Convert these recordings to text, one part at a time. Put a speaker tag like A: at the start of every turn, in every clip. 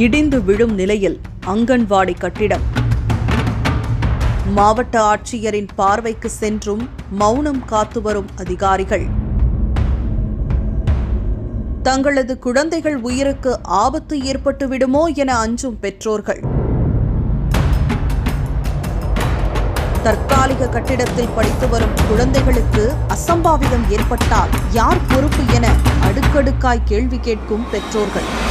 A: இடிந்து விழும் நிலையில் அங்கன்வாடி கட்டிடம். மாவட்ட ஆட்சியரின் பார்வைக்கு சென்றும் மௌனம் காத்து வரும் அதிகாரிகள். தங்களது குழந்தைகள் உயிருக்கு ஆபத்து ஏற்பட்டு விடுமோ என அஞ்சும் பெற்றோர்கள். தற்காலிக கட்டிடத்தில் படித்து வரும் குழந்தைகளுக்கு அசம்பாவிதம் ஏற்பட்டால் யார் பொறுப்பு என அடுக்கடுக்காய் கேள்வி கேட்கும் பெற்றோர்கள்.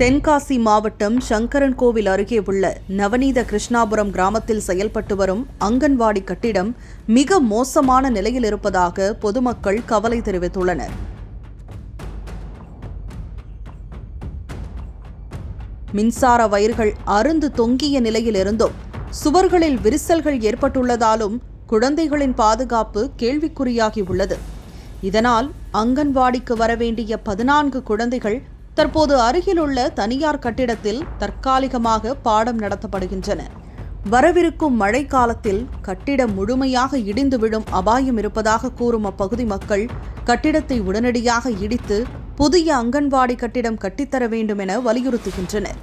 A: தென்காசி மாவட்டம் சங்கரன் கோவில் அருகே உள்ள நவநீத கிருஷ்ணாபுரம் கிராமத்தில் செயல்பட்டு வரும் அங்கன்வாடி கட்டிடம் மிக மோசமான நிலையில் இருப்பதாக பொதுமக்கள் கவலை தெரிவித்துள்ளனர். மின்சார வயர்கள் அருந்து தொங்கிய நிலையில் இருந்தும் சுவர்களில் விரிசல்கள் ஏற்பட்டுள்ளதாலும் குழந்தைகளின் பாதுகாப்பு கேள்விக்குறியாகி உள்ளது. இதனால் அங்கன்வாடிக்கு வரவேண்டிய பதினான்கு குழந்தைகள் தற்போது அருகிலுள்ள தனியார் கட்டிடத்தில் தற்காலிகமாக பாடம் நடத்தப்படுகின்றன. வரவிருக்கும் மழைக்காலத்தில் கட்டிடம் முழுமையாக இடிந்து விழும் அபாயம் இருப்பதாக கூறும் அப்பகுதி மக்கள் கட்டிடத்தை உடனடியாக இடித்து புதிய அங்கன்வாடி கட்டிடம் கட்டித்தர வேண்டும் என வலியுறுத்துகின்றனர்.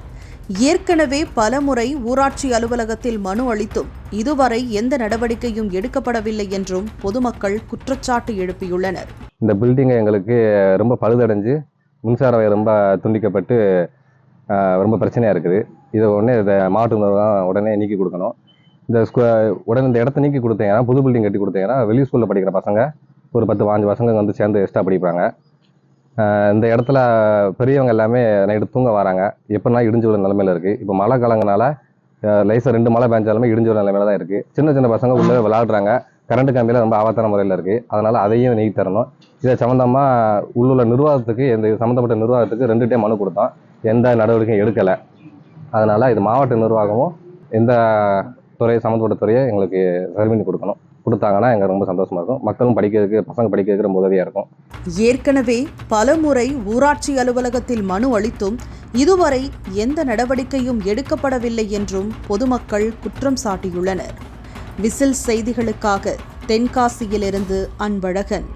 A: ஏற்கனவே பலமுறை ஊராட்சி அலுவலகத்தில் மனு அளித்தும் இதுவரை எந்த நடவடிக்கையும் எடுக்கப்படவில்லை என்றும் பொதுமக்கள் குற்றச்சாட்டு எழுப்பியுள்ளனர்.
B: இந்த பில்டிங்கை எங்களுக்கு ரொம்ப பழுதடைஞ்சு மின்சார வயர் ரொம்ப துண்டிக்கப்பட்டு ரொம்ப பிரச்சனையாக இருக்குது. இதை உடனே இதை மாவட்ட தான் உடனே நீக்கி கொடுக்கணும். இந்த ஸ்கூ உடனே இந்த இடத்த நீக்கி கொடுத்தீங்கன்னா புது பில்டிங் கட்டி கொடுத்தீங்கன்னா வெளி ஸ்கூலில் படிக்கிற பசங்க ஒரு பத்து பாஞ்சு பசங்க வந்து சேர்ந்து எக்ஸ்ட்ரா படிப்பாங்க. இந்த இடத்துல பெரியவங்க எல்லாமே நைட்டு தூங்க வராங்க. எப்படின்னா இடிஞ்சு விட நிலமையில இருக்குது இப்போ மழை காலங்கனால லைஸாக ரெண்டு மழை பெஞ்சாலுமே இடிஞ்சு விழுற நிலமையில தான் இருக்குது சின்ன சின்ன பசங்க உள்ளே விளாடுறாங்க கரண்ட் கம்பியில் ரொம்ப ஆபத்தான முறையில் இருக்குது அதனால் அதையும் நீக்கி தரணும். இதை சம்மந்தமாக உள்ளுள்ள நிர்வாகத்துக்கு இந்த சம்மந்தப்பட்ட நிர்வாகத்துக்கு ரெண்டு டைம் மனு கொடுத்தோம். எந்த நடவடிக்கையும் எடுக்கலை. அதனால் இது மாவட்ட நிர்வாகமும் எந்த துறை சம்மந்தப்பட்ட துறையை எங்களுக்கு சரி பண்ணி கொடுக்கணும். கொடுத்தாங்கன்னா எங்களுக்கு ரொம்ப சந்தோஷமாக இருக்கும். மக்களும் படிக்கிறதுக்கு பசங்க படிக்கிறதுக்கு ரொம்ப உதவியாக இருக்கும்.
A: ஏற்கனவே பலமுறை ஊராட்சி அலுவலகத்தில் மனு அளித்தும் இதுவரை எந்த நடவடிக்கையும் எடுக்கப்படவில்லை என்றும் பொதுமக்கள் குற்றம் சாட்டியுள்ளனர். விசில் செய்திகளுக்காக தென்காசியிலிருந்து அன்பழகன்.